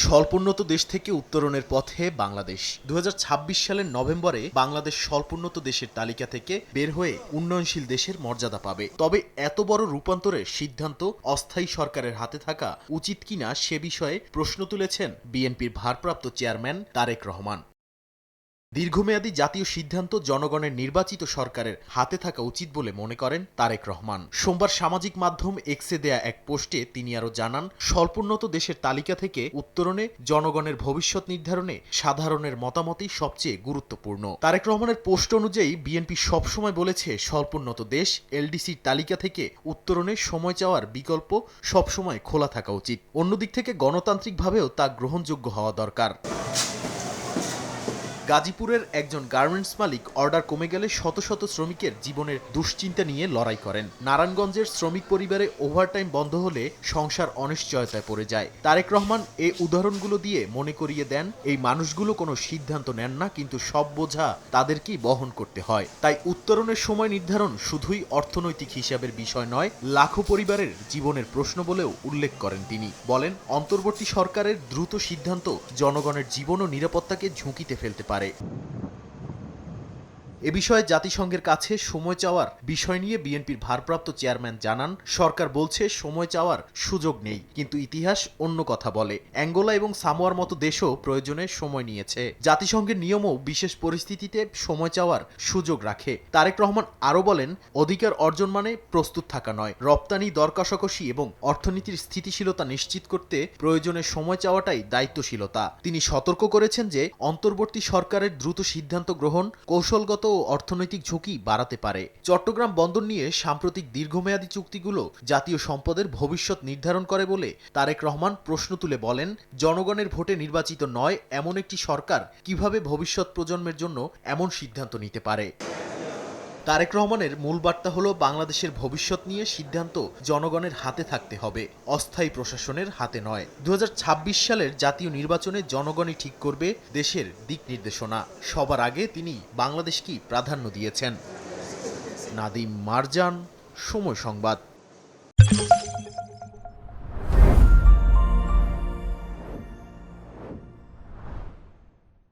স্বল্পোন্নত দেশ থেকে উত্তরণের পথে বাংলাদেশ। দু হাজার ছাব্বিশ সালের নভেম্বরে বাংলাদেশ স্বল্পোন্নত দেশের তালিকা থেকে বের হয়ে উন্নয়নশীল দেশের মর্যাদা পাবে। তবে এত বড় রূপান্তরের সিদ্ধান্ত অস্থায়ী সরকারের হাতে থাকা উচিত কিনা সে বিষয়ে প্রশ্ন তুলেছেন বিএনপির ভারপ্রাপ্ত চেয়ারম্যান তারেক রহমান। দীর্ঘমেয়াদী জাতীয় সিদ্ধান্ত জনগণের নির্বাচিত সরকারের হাতে থাকা উচিত বলে মনে করেন তারেক রহমান। সোমবার সামাজিক মাধ্যম এক্সে দেয়া এক পোস্টে তিনি আরও জানান, স্বল্পোন্নত দেশের তালিকা থেকে উত্তরণে জনগণের ভবিষ্যৎ নির্ধারণে সাধারণের মতামতই সবচেয়ে গুরুত্বপূর্ণ। তারেক রহমানের পোস্ট অনুযায়ী, বিএনপি সবসময় বলেছে, স্বল্পোন্নত দেশ এলডিসির তালিকা থেকে উত্তরণে সময় চাওয়ার বিকল্প সবসময় খোলা থাকা উচিত। অন্যদিক থেকে গণতান্ত্রিকভাবেও তা গ্রহণযোগ্য হওয়া দরকার। গাজীপুরের একজন গার্মেন্টস মালিক অর্ডার কমে গেলে শত শত শ্রমিকের জীবনের দুশ্চিন্তা নিয়ে লড়াই করেন। নারায়ণগঞ্জের শ্রমিক পরিবারে ওভারটাইম বন্ধ হলে সংসার অনিশ্চয়তায় পড়ে যায়। তারেক রহমান এই উদাহরণগুলো দিয়ে মনে করিয়ে দেন, এই মানুষগুলো কোনো সিদ্ধান্ত নেন না, কিন্তু সব বোঝা তাদেরকেই বহন করতে হয়। তাই উত্তরণের সময় নির্ধারণ শুধুই অর্থনৈতিক হিসাবের বিষয় নয়, লাখো পরিবারের জীবনের প্রশ্ন বলেও উল্লেখ করেন তিনি। বলেন, অন্তর্বর্তী সরকারের দ্রুত সিদ্ধান্ত জনগণের জীবন ও নিরাপত্তাকে ঝুঁকিতে ফেলতে পারে। மாறி এ বিষয়ে জাতিসংঘের কাছে সময় চাওয়ার বিষয় নিয়ে বিএনপির ভারপ্রাপ্ত চেয়ারম্যান জানান, সরকার বলছে সময় চাওয়ার সুযোগ নেই, কিন্তু ইতিহাস অন্য কথা বলে। অ্যাঙ্গোলা এবং সামোয়ার মতো দেশও প্রয়োজনে সময় নিয়েছে। জাতিসংঘের নিয়মও বিশেষ পরিস্থিতিতে সময় চাওয়ার সুযোগ রাখে। তারেক রহমান আরও বলেন, অধিকার অর্জন মানে প্রস্তুত থাকা নয়। রপ্তানি, দর এবং অর্থনীতির স্থিতিশীলতা নিশ্চিত করতে প্রয়োজনে সময় চাওয়াটাই দায়িত্বশীলতা। তিনি সতর্ক করেছেন যে, অন্তর্বর্তী সরকারের দ্রুত সিদ্ধান্ত গ্রহণ, কৌশলগত ও অর্থনৈতিক ঝুঁকি বাড়াতে পারে। চট্টগ্রাম বন্দর নিয়ে সাম্প্রতিক দীর্ঘমেয়াদী চুক্তিগুলো জাতীয় সম্পদের ভবিষ্যৎ নির্ধারণ করে বলে তারেক রহমান প্রশ্ন তুলে বলেন, জনগণের ভোটে নির্বাচিত নয়, এমন একটি সরকার কীভাবে ভবিষ্যৎ প্রজন্মের জন্য এমন সিদ্ধান্ত নিতে পারে। তারেক রহমানের মূল বার্তা হলো, বাংলাদেশের ভবিষ্যৎ নিয়ে সিদ্ধান্ত জনগণের হাতে থাকতে হবে, অস্থায়ী প্রশাসনের হাতে নয়। দু সালের জাতীয় নির্বাচনে জনগণই ঠিক করবে দেশের দিক নির্দেশনা। সবার আগে তিনি বাংলাদেশকেই প্রাধান্য দিয়েছেন। নাদিম মারজান, সময় সংবাদ।